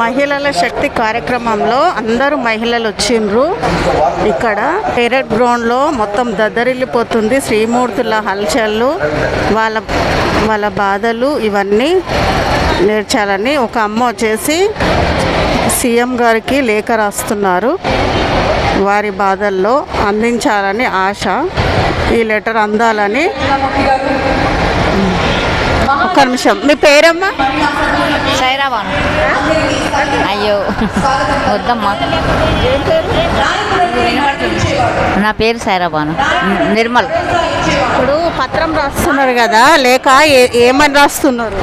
మహిళల శక్తి కార్యక్రమంలో అందరూ మహిళలు వచ్చిండ్రు. ఇక్కడ పెరట్ గ్రౌండ్లో మొత్తం దద్దరిల్లిపోతుంది. శ్రీమూర్తుల హల్చల్లు వాళ్ళ వాళ్ళ బాధలు ఇవన్నీ నేర్చాలని ఒక అమ్మ వచ్చేసి సీఎం గారికి లేఖ రాస్తున్నారు. వారి బాధల్లో అందించాలని ఆశ ఈ లెటర్ అందాలని ఒక్క నిమిషం. మీ పేరమ్మా? సైరాబాను. అయ్యో వద్దమ్మా. నా పేరు సైరాబాను. నిర్మల్. ఇప్పుడు పత్రం రాస్తున్నారు కదా లేక ఏ- ఏమని రాస్తున్నారు?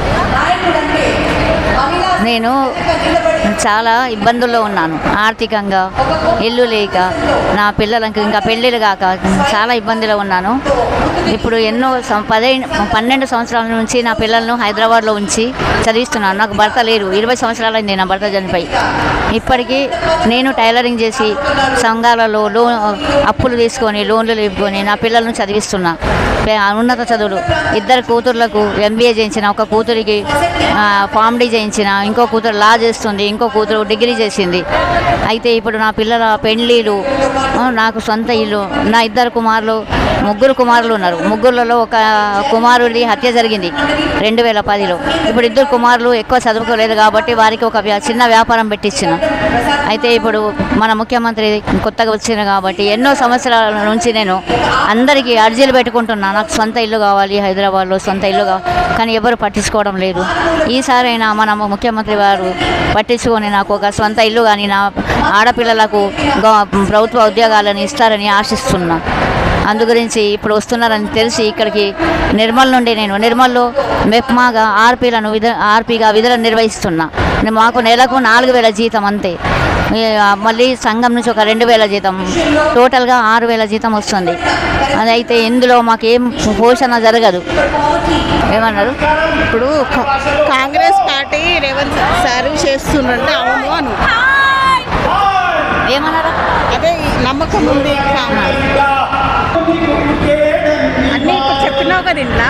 నేను చాలా ఇబ్బందుల్లో ఉన్నాను. ఆర్థికంగా ఇల్లు లేక నా పిల్లలకు ఇంకా పెళ్ళిళ్ళు కాక చాలా ఇబ్బందిలో ఉన్నాను. ఇప్పుడు ఎన్నో సం- పదిహేను పన్నెండు సంవత్సరాల నుంచి నా పిల్లలను హైదరాబాద్లో ఉంచి చదివిస్తున్నాను. నాకు భర్త లేరు. ఇరవై సంవత్సరాలు అయింది నా భర్త చనిపోయి. ఇప్పటికీ నేను టైలరింగ్ చేసి సంఘాలలో లోన్ అప్పులు తీసుకొని లోన్లు లేపుకొని నా పిల్లలను చదివిస్తున్నా. ఉన్నత చదువులు. ఇద్దరు కూతుర్లకు ఎంబీఏ చేయించిన ఒక కూతురికి ఫామ్ డీ చేయించిన ఇంకో కూతురు లా చేస్తుంది ఇంకో కూతురు డిగ్రీ చేసింది. అయితే ఇప్పుడు నా పిల్లల పెళ్ళిళ్ళు నాకు సొంత ఇల్లు నా ఇద్దరు కుమారులు ముగ్గురు కుమారులు ఉన్నారు. ముగ్గురులలో ఒక కుమారుడి హత్య జరిగింది రెండు వేల పదిలో ఇప్పుడు ఇద్దరు కుమారులు ఎక్కువ చదువుకోలేదు కాబట్టి వారికి ఒక చిన్న వ్యాపారం పెట్టించిన అయితే ఇప్పుడు మన ముఖ్యమంత్రి కొత్తగా వచ్చిన కాబట్టి ఎన్నో సంవత్సరాల నుంచి నేను అందరికీ అర్జీలు పెట్టుకుంటున్నా. నాకు సొంత ఇల్లు కావాలి హైదరాబాద్లో సొంత ఇల్లు కావాలి కానీ ఎవరు పట్టించుకోవడం లేదు. ఈసారైనా మన ముఖ్యమంత్రి వారు పట్టించుకొని నాకు ఒక సొంత ఇల్లు కానీ నా ఆడపిల్లలకు ప్రభుత్వ ఉద్యోగాలను ఇస్తారని ఆశిస్తున్నా. అందు గురించి ఇప్పుడు వస్తున్నారని తెలిసి ఇక్కడికి నిర్మల్ నుండి నేను నిర్మల్లో మెప్మాగా ఆర్పీలను విధ ఆర్పీగా విధులను నిర్వహిస్తున్నా. మాకు నెలకు నాలుగు వేల జీతం అంతే. మళ్ళీ సంఘం నుంచి ఒక రెండు వేల జీతం టోటల్గా ఆరు వేల జీతం వస్తుంది. అదైతే ఇందులో మాకేం పోషణ జరగదు. ఏమన్నారు? ఇప్పుడు కాంగ్రెస్ పార్టీ రేవంత్ సార్ చేస్తున్నట్టు అవును అను. ఏమన్నారా? అదే ఈ నమ్మకం ఉంది అన్నీ ఇప్పుడు చెప్పినావు కదా ఇంట్లో